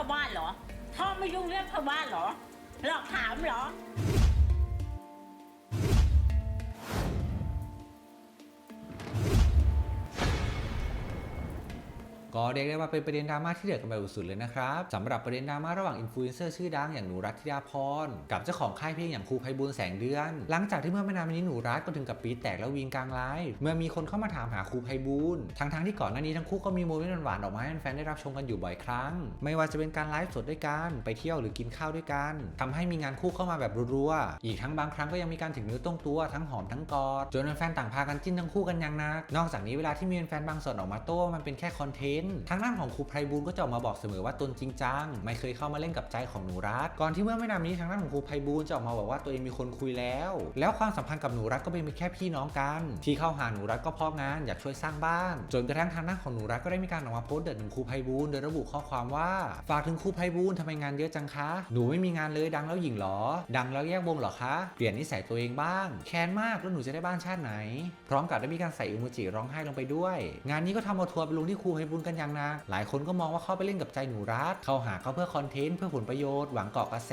ชาวบ้านเหรอชอไม่ยุ่งเรื่องชาวบ้านเหรอหลอกถามเหรอ ก็เรียกได้ว่าเป็นประเด็นดราม่าที่เดือดกันไปสุดเลยนะครับสำหรับประเด็นดราม่าระหว่างอินฟลูเอนเซอร์ชื่อดังอย่างหนูรัตธิดาพรกับเจ้าของค่ายเพลงอย่างครูไพบูลแสงเดือน หลังจากที่เมื่อไม่นานมานี้หนูรัตก็ถึงกับปีแตกแล้ววิงกลางไลฟ์เมื่อมีคนเข้ามาถามหาครูไพบูลทั้งๆที่ก่อนหน้านี้ทั้งคู่ก็มีโมเมนต์หวานๆออกมาให้แฟนได้รับชมกันอยู่บ่อยครั้ง ไม่ว่าจะเป็นการไลฟ์สดด้วยกันไปเที่ยวหรือกินข้าวด้วยกันทำให้มีงานคู่เข้ามาแบบรัวๆอีกทั้งบางครั้งก็ยังมีการถึงเนื้อต้องตัวทั้งหอมทั้งกอดจนแฟนต่างพากันจิ้นทั้งคู่กันย่างนักนอกจากนี้เวลาที่มีแฟนบางส่วนออกมาโต้มันเป็นแค่คอนเทนต์ทางด้านของครูไพบูลก็จะออกมาบอกเสมอว่าตนจริงจังไม่เคยเข้ามาเล่นกับใจของหนูรัตก่อนที่เมื่อไม่นานมานี้ทางด้านของครูไพบูลจะออกมาบอกว่าตัวเองมีคนคุยแล้ว แล้วความสัมพันธ์กับหนูรัตก็เป็นแค่พี่น้องกัน ที่เข้าหาหนูรัตก็เพราะงานอยากช่วยสร้างบ้าน จนกระทั่งทางด้านของหนูรัตก็ได้มีการออกมาโพสต์เดือดถึงครูไพบูลโดยระบุข้อความว่าฝากถึงครูไพบูลทำไมงานเยอะจังคะหนูไม่มีงานเลยดังแล้วหญิงหรอ ดังแล้วแยกวงหรอคะเปลี่ยนนิสัยตัวเองบ้างแค้นมากแล้วหนูจะได้บ้านชาติไหน พร้อมกับได้มีการใส่อิโมจิร้องไห้ลงไปด้วย งานนี้ก็ทำเอาทัวร์ไปลงที่ครูไพบูลกันย่างหนักหลายคนก็มองว่าเข้าไปเล่นกับใจหนูรัตเข้าหาเขาเพื่อคอนเทนต์เพื่อผลประโยชน์หวังเกาะกระแส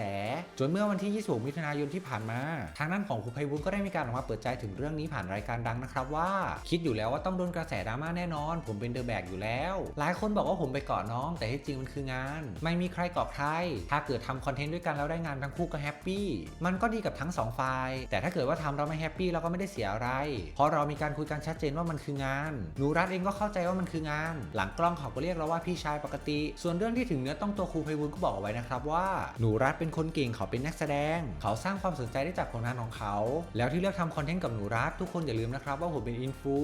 จนเมื่อวันที่ 26 มิถุนายนที่ผ่านมา ทางด้านของครูไพบูลย์ก็ได้มีการออกมาเปิดใจถึงเรื่องนี้ผ่านรายการดังนะครับว่า คิดอยู่แล้วว่าต้องโดนกระแสดราม่าแน่นอน ผมเป็นเดอะแบกอยู่แล้ว หลายคนบอกว่าผมไปเกาะน้อง แต่ที่จริงมันคืองาน ไม่มีใครเกาะใคร ถ้าเกิดทำคอนเทนต์ด้วยกันแล้วได้งานทั้งคู่ก็แฮปปี้มันก็ดีกับทั้งสองฝ่ายแต่ถ้าเกิดว่าทำเราไม่แฮปปี้เราก็ไม่ได้เสียอะไรเพราะเรามีการคุยกันชัดเจนว่ามันคืองานหนูรัฐเองก็เข้าใจว่ามันคืองาน หลังกล้องเขาก็เรียกเราว่าพี่ชายปกติ ส่วนเรื่องที่ถึงเนื้อต้องตัวครูไพบูลย์ก็บอกเอาไว้นะครับว่าหนูรัฐเป็นคนเก่งเขาเป็นนักแสดง เขาสร้างความสนใจได้จากผลงานของเขา แล้วที่เลือกทำคอนเทนต์กับหนูรัฐทุกคนอย่าลืมนะครับว่าผมเป็นอินฟู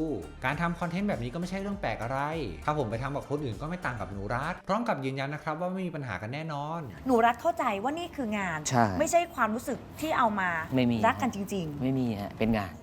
การทำคอนเทนต์แบบนี้ก็ไม่ใช่เรื่องแปลกอะไร ถ้าผมไปทำกับคนอื่นก็ไม่ต่างกับหนูรัฐพร้อมกับยืนยันนะครับว่าไม่มีปัญหากันแน่นอน หนูรัฐเข้าใจว่านี่คืองาน ใช่ ไม่ใช่ความรู้สึกที่เอามาไม่มี รักกันจริงไม่มีฮะเป็นงาน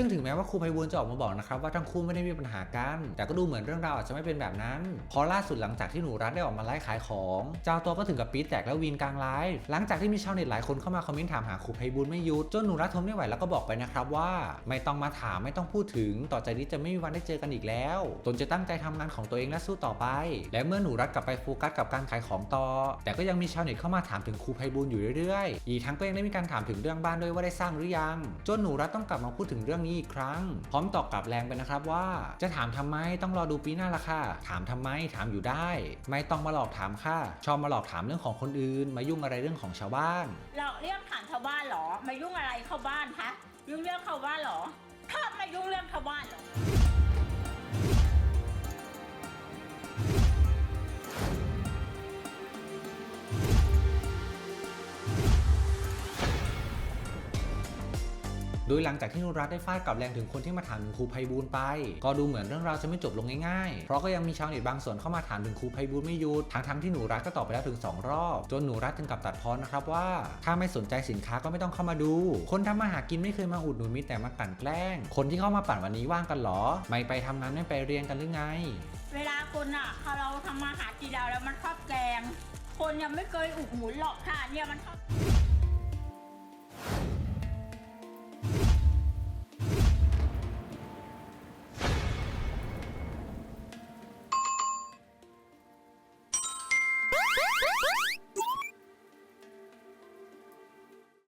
ซึ่งถึงแม้ว่าครูไพบูลจะออกมาบอกนะครับว่าทั้งคู่ไม่ได้มีปัญหากัน แต่ก็ดูเหมือนเรื่องราวอาจจะไม่เป็นแบบนั้นเพราะล่าสุดหลังจากที่หนูรัฐได้ออกมาไลฟ์ขายของ เจ้าตัวก็ถึงกับปี๊ดแตกแล้ววีนกลางไลฟ์หลังจากที่มีชาวเน็ตหลายคนเข้ามาคอมเมนต์ถามหาครูไพบูลไม่หยุดจนหนูรัฐทนไม่ไหวแล้วก็บอกไปนะครับว่าไม่ต้องมาถามไม่ต้องพูดถึง ต่อจากนี้จะไม่มีวันได้เจอกันอีกแล้ว ตนจะตั้งใจทำงานของตัวเองและสู้ต่อไป และเมื่อหนูรัฐกลับไปโฟกัสกับการขายของต่อ แต่ก็ยังมีชาวเน็ตเข้ามาถามถึงครูไพบูลอยู่เรื่อยๆ อีกทั้งก็ยังได้มีการถามถึงเรื่องบ้านด้วยว่าได้สร้างหรือยัง จนหนูรัฐต้องกลับมาพูดถึงเรื่องนี้อีกครั้ง พร้อมตอบกลับแรงไปนะครับว่า จะถามทำไมต้องรอดูปีหน้าละค่ะ ถามทำไมถามอยู่ได้ ไม่ต้องมาหลอกถามค่ะ ชอบมาหลอกถามเรื่องของคนอื่น มายุ่งอะไรเรื่องของชาวบ้านหลอกเรื่องถามชาวบ้านหรอ มายุ่งอะไรเข้าบ้านคะยุ่งเรื่องเข้าบ้านหรอชอบมายุ่งเรื่องเข้าบ้านหรอ โดยหลังจากที่นุรัตได้ฟาดกลับแรงถึงคนที่มาถามถึงครูไพบูลไป ก็ดูเหมือนเรื่องราวจะไม่จบลงง่ายๆ เพราะก็ยังมีชาวเน็ตบางส่วนเข้ามาถามถึงครูไพบูลไม่หยุดทั้งๆที่หนูรัตก็ตอบไปแล้วถึง 2 รอบ จนหนูรัตถึงกับตัดพ้อนะครับว่า ถ้าไม่สนใจสินค้าก็ไม่ต้องเข้ามาดู คนทำมาหากินไม่เคยมาอุดหนุนมีแต่มากั่นแกล้ง คนที่เข้ามาปั่นวันนี้ว่างกันเหรอ ไม่ไปทำงานไม่ไปเรียนกันหรือไง เวลาคนอะพอเราทำมาหากินแล้วแล้วมันชอบแกงคนยังไม่เคยอุดหนุนหรอกค่ะเนี่ยมันชอบ